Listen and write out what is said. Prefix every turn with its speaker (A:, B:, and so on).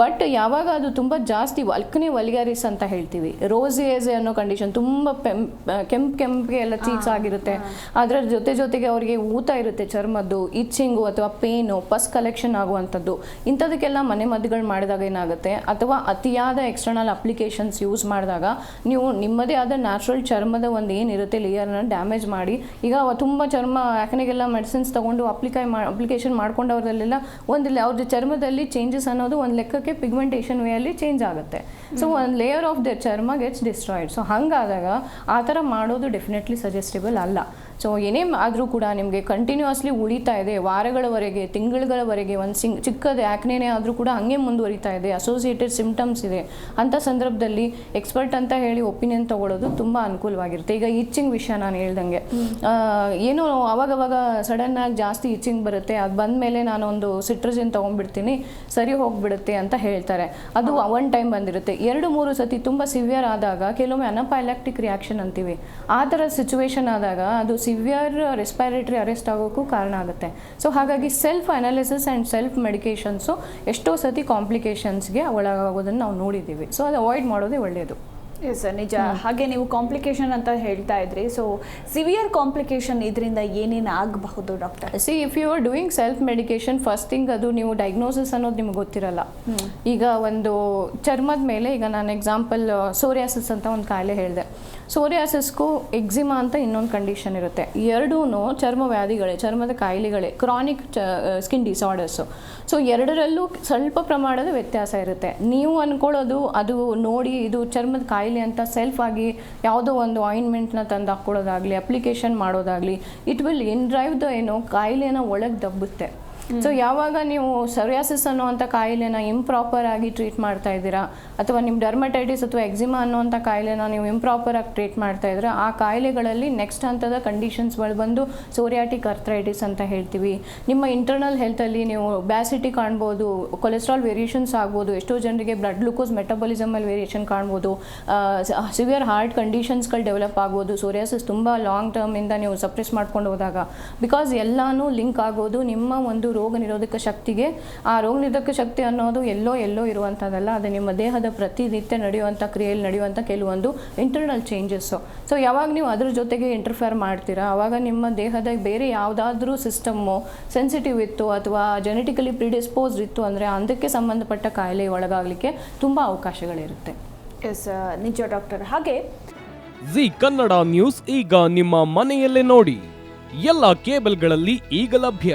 A: But ಯಾವಾಗ ಅದು ತುಂಬ ಜಾಸ್ತಿ ವಲ್ಕನಿ ವಲ್ಗ್ಯಾರಿಸ್ ಅಂತ ಹೇಳ್ತೀವಿ. ರೋಸಿಯಸ್ ಅನ್ನೋ ಕಂಡೀಷನ್ ತುಂಬ ಕೆಂಪ್ ಕೆಂಪಿಗೆ ಎಲ್ಲ ಚೀಕ್ಸ್ ಆಗಿರುತ್ತೆ. ಅದರ ಜೊತೆ ಜೊತೆಗೆ ಅವರಿಗೆ ಊತ ಇರುತ್ತೆ ಚರ್ಮದ್ದು ಇಚ್ಚಿಂಗು ಅಥವಾ ಪೇನು ಪಸ್ ಕಲೆಕ್ಷನ್ ಆಗುವಂಥದ್ದು. ಇಂಥದಕ್ಕೆಲ್ಲ ಮನೆ ಮದ್ದುಗಳು ಮಾಡಿದಾಗ ಏನಾಗುತ್ತೆ? ಅಥವಾ ಅತಿಯಾದ ಎಕ್ಸ್ಟರ್ನಲ್ ಅಪ್ಲಿಕೇಶನ್ಸ್ ಯೂಸ್ ಮಾಡಿದಾಗ ನೀವು ನಿಮ್ಮದೇ ಆದ ನ್ಯಾಚುರಲ್ ಚರ್ಮದ ಒಂದು ಏನಿರುತ್ತೆ ಲೇಯರ್ನ ಡ್ಯಾಮೇಜ್ ಮಾಡಿ ಈಗ ತುಂಬ ಚರ್ಮ ಯಾಕನೆಗೆಲ್ಲ ಮೆಡಿಸಿನ್ಸ್ ತಗೊಂಡು ಅಪ್ಲಿಕೈ ಮಾ ಅಪ್ಲಿಕೇಶನ್ ಮಾಡ್ಕೊಂಡವ್ರಲ್ಲೆಲ್ಲ ಒಂದು ಅವ್ರದ್ದು ಚರ್ಮದಲ್ಲಿ ಚೇಂಜಸ್ ಅನ್ನೋದು ಒಂದು ಲೆಕ್ಕಕ್ಕೆ ಪಿಗ್ಮೆಂಟೇಷನ್ ವೇಯಲ್ಲಿ ಚೇಂಜ್ ಆಗುತ್ತೆ. ಸೊ ಒಂದು ಲೇಯರ್ ಆಫ್ ದ ಚರ್ಮ ಗೆಟ್ಸ್ ಡಿಸ್ಟ್ರಾಯ್ಡ್ ಸೊ ಹಾಗಾದಾಗ ಆ ಥರ ಮಾಡೋದು ಡೆಫಿನೆಟ್ಲಿ ಸಜೆಸ್ಟೇಬಲ್ ಅಲ್ಲ. ಸೊ ಏನೇ ಆದರೂ ಕೂಡ ನಿಮಗೆ ಕಂಟಿನ್ಯೂಸ್ಲಿ ಉಳಿತಾ ಇದೆ ವಾರಗಳವರೆಗೆ ತಿಂಗಳುಗಳವರೆಗೆ ಒಂದು ಸಿಂಗ್ ಚಿಕ್ಕದು ಯಾಕನೇ ಆದರೂ ಕೂಡ ಹಂಗೆ ಮುಂದುವರಿತಾ ಇದೆ ಅಸೋಸಿಯೇಟೆಡ್ ಸಿಂಪ್ಟಮ್ಸ್ ಇದೆ. ಅಂಥ ಸಂದರ್ಭದಲ್ಲಿ ಎಕ್ಸ್ಪರ್ಟ್ ಅಂತ ಹೇಳಿ ಒಪಿನಿಯನ್ ತಗೊಳ್ಳೋದು ತುಂಬ ಅನುಕೂಲವಾಗಿರುತ್ತೆ. ಈಗ ಇಚ್ಚಿಂಗ್ ವಿಷಯ ನಾನು ಹೇಳ್ದಂಗೆ. ಏನೋ ಅವಾಗವಾಗ ಸಡನ್ನಾಗಿ ಜಾಸ್ತಿ ಇಚ್ಚಿಂಗ್ ಬರುತ್ತೆ ಅದು ಬಂದಮೇಲೆ ನಾನು ಒಂದು ಸಿಟ್ರಜಿನ್ ತೊಗೊಂಡ್ಬಿಡ್ತೀನಿ ಸರಿ ಹೋಗ್ಬಿಡುತ್ತೆ ಅಂತ ಹೇಳ್ತಾರೆ. ಅದು ಒನ್ ಟೈಮ್ ಬಂದಿರುತ್ತೆ. ಎರಡು ಮೂರು ಸತಿ ತುಂಬ ಸಿವಿಯರ್ ಆದಾಗ ಕೆಲವೊಮ್ಮೆ ಅನಪೈಲಾಕ್ಟಿಕ್ ರಿಯಾಕ್ಷನ್ ಅಂತೀವಿ. ಆ ಥರ ಸಿಚುವೇಶನ್ ಆದಾಗ ಅದು ಸಿವಿಯರ್ ರೆಸ್ಪೈರೇಟ್ರಿ ಅರೆಸ್ಟ್ ಆಗೋಕ್ಕೂ ಕಾರಣ ಆಗುತ್ತೆ. ಸೊ ಹಾಗಾಗಿ self analysis and self medications ಎಷ್ಟೋ ಸತಿ ಕಾಂಪ್ಲಿಕೇಶನ್ಸ್ಗೆ ಒಳಗಾಗೋದನ್ನು ನಾವು ನೋಡಿದ್ದೀವಿ. ಸೊ ಅದು ಅವಾಯ್ಡ್ ಮಾಡೋದೇ ಒಳ್ಳೆಯದು
B: ಎಸ್ ನಿಜ. ಹಾಗೆ ನೀವು ಕಾಂಪ್ಲಿಕೇಶನ್ ಅಂತ ಹೇಳ್ತಾ ಇದ್ರಿ. ಸೊ ಸಿವಿಯರ್ ಕಾಂಪ್ಲಿಕೇಶನ್ ಇದರಿಂದ ಏನೇನು ಆಗಬಹುದು doctor
A: see if you are doing self medication first thing ಅದು ನೀವು ಡಯಾಗ್ನೋಸಿಸ್ ಅನ್ನೋದು ನಿಮ್ಗೆ ಗೊತ್ತಿರಲ್ಲ. ಈಗ ಒಂದು ಚರ್ಮದ ಮೇಲೆ ಈಗ ನಾನು ಎಕ್ಸಾಂಪಲ್ ಸೋರಿಯಾಸಿಸ್ ಅಂತ ಒಂದು ಕಾಯಿಲೆ ಹೇಳಿದೆ. ಸೋರಿಯಾಸಿಸ್ಗೂ ಎಕ್ಸಿಮಾ ಅಂತ ಇನ್ನೊಂದು ಕಂಡೀಷನ್ ಇರುತ್ತೆ. ಎರಡೂ ಚರ್ಮ ವ್ಯಾಧಿಗಳೇ ಚರ್ಮದ ಕಾಯಿಲೆಗಳೇ ಕ್ರಾನಿಕ್ ಸ್ಕಿನ್ ಡಿಸಾರ್ಡರ್ಸು ಸೊ ಎರಡರಲ್ಲೂ ಸ್ವಲ್ಪ ಪ್ರಮಾಣದ ವ್ಯತ್ಯಾಸ ಇರುತ್ತೆ. ನೀವು ಅಂದ್ಕೊಳ್ಳೋದು ಅದು ನೋಡಿ ಇದು ಚರ್ಮದ ಕಾಯಿಲೆ ಅಂತ ಸೆಲ್ಫ್ ಆಗಿ ಯಾವುದೋ ಒಂದು ಆಯಿಂಟ್ಮೆಂಟ್ನ ತಂದು ಹಾಕ್ಕೊಳ್ಳೋದಾಗಲಿ ಅಪ್ಲಿಕೇಶನ್ ಮಾಡೋದಾಗಲಿ it will in drive the ಏನೋ ಕಾಯಿಲೆನ ಒಳಗೆ ದಬ್ಬುತ್ತೆ. ಸೊ ಯಾವಾಗ ನೀವು ಸರಿಯಾಸಿಸ್ ಅನ್ನುವಂಥ ಕಾಯಿಲೆನ ಇಂಪ್ರಾಪರ್ ಆಗಿ ಟ್ರೀಟ್ ಮಾಡ್ತಾ ಇದ್ದೀರಾ? ಅಥವಾ ನಿಮ್ಮ ಡರ್ಮಟೈಟಿಸ್ ಅಥವಾ ಎಕ್ಸಿಮಾ ಅನ್ನುವಂಥ ಕಾಯಿಲೆನ ನೀವು ಇಂಪ್ರಾಪರ್ ಆಗಿ ಟ್ರೀಟ್ ಮಾಡ್ತಾ ಇದ್ರೆ ಆ ಕಾಯಿಲೆಗಳಲ್ಲಿ ನೆಕ್ಸ್ಟ್ ಹಂತದ ಕಂಡೀಷನ್ಸ್ಗಳು ಬಂದು ಸೋರಿಯಾಟಿಕ್ ಅರ್ಥ್ರೈಟಿಸ್ ಅಂತ ಹೇಳ್ತೀವಿ. ನಿಮ್ಮ ಇಂಟರ್ನಲ್ ಹೆಲ್ತಲ್ಲಿ ನೀವು ಒಬ್ಯಾಸಿಟಿ ಕಾಣ್ಬೋದು ಕೊಲೆಸ್ಟ್ರಾಲ್ ವೇರಿಯೇಷನ್ಸ್ ಆಗ್ಬೋದು ಎಷ್ಟೋ ಜನರಿಗೆ ಬ್ಲಡ್ ಗ್ಲುಕೋಸ್ ಮೆಟಬಲಿಸಮ್ ಅಲ್ಲಿ ವೇರಿಯೇಷನ್ ಕಾಣ್ಬೋದು ಸಿವಿಯರ್ ಹಾರ್ಟ್ ಕಂಡೀಷನ್ಸ್ಗಳು ಡೆವಲಪ್ ಆಗ್ಬೋದು ಸೋರಿಯಾಸಿಸ್ ತುಂಬ ಲಾಂಗ್ ಟರ್ಮಿಂದ ನೀವು ಸಪ್ರೆಸ್ ಮಾಡ್ಕೊಂಡು ಹೋದಾಗ. ಬಿಕಾಸ್ ಎಲ್ಲಾನು ಲಿಂಕ್ ಆಗೋದು ನಿಮ್ಮ ಒಂದು ರೋಗ ನಿರೋಧಕ ಶಕ್ತಿಗೆ ಆ ರೋಗ ನಿರೋಧಕ ಶಕ್ತಿ ಅನ್ನೋದು ಎಲ್ಲೋ ಎಲ್ಲೋ ಇರುವಂಥದ್ದಲ್ಲ ಅದು ನಿಮ್ಮ ದೇಹದ ಪ್ರತಿನಿತ್ಯ ನಡೆಯುವಂಥ ಕ್ರಿಯೆಯಲ್ಲಿ ನಡೆಯುವಂಥ ಕೆಲವೊಂದು ಇಂಟರ್ನಲ್ ಚೇಂಜಸ್ಸು ಸೊ ಯಾವಾಗ ನೀವು ಅದ್ರ ಜೊತೆಗೆ ಇಂಟರ್ಫೇರ್ ಮಾಡ್ತೀರಾ? ಆವಾಗ ನಿಮ್ಮ ದೇಹದ ಬೇರೆ ಯಾವುದಾದ್ರೂ ಸಿಸ್ಟಮ್ಮು ಸೆನ್ಸಿಟಿವ್ ಇತ್ತು ಅಥವಾ ಜೆನೆಟಿಕಲಿ ಪ್ರಿಡಿಸ್ಪೋಸ್ಡ್ ಇತ್ತು ಅಂದರೆ ಅದಕ್ಕೆ ಸಂಬಂಧಪಟ್ಟ ಕಾಯಿಲೆ ಒಳಗಾಗಲಿಕ್ಕೆ ತುಂಬ ಅವಕಾಶಗಳಿರುತ್ತೆ.
B: ಎಸ್ ನಿಜ ಡಾಕ್ಟರ್ ಹಾಗೆ
C: ಜಿ ಕನ್ನಡ ನ್ಯೂಸ್ ಈಗ ನಿಮ್ಮ ಮನೆಯಲ್ಲೇ ನೋಡಿ. ಎಲ್ಲ ಕೇಬಲ್ಗಳಲ್ಲಿ ಈಗ ಲಭ್ಯ.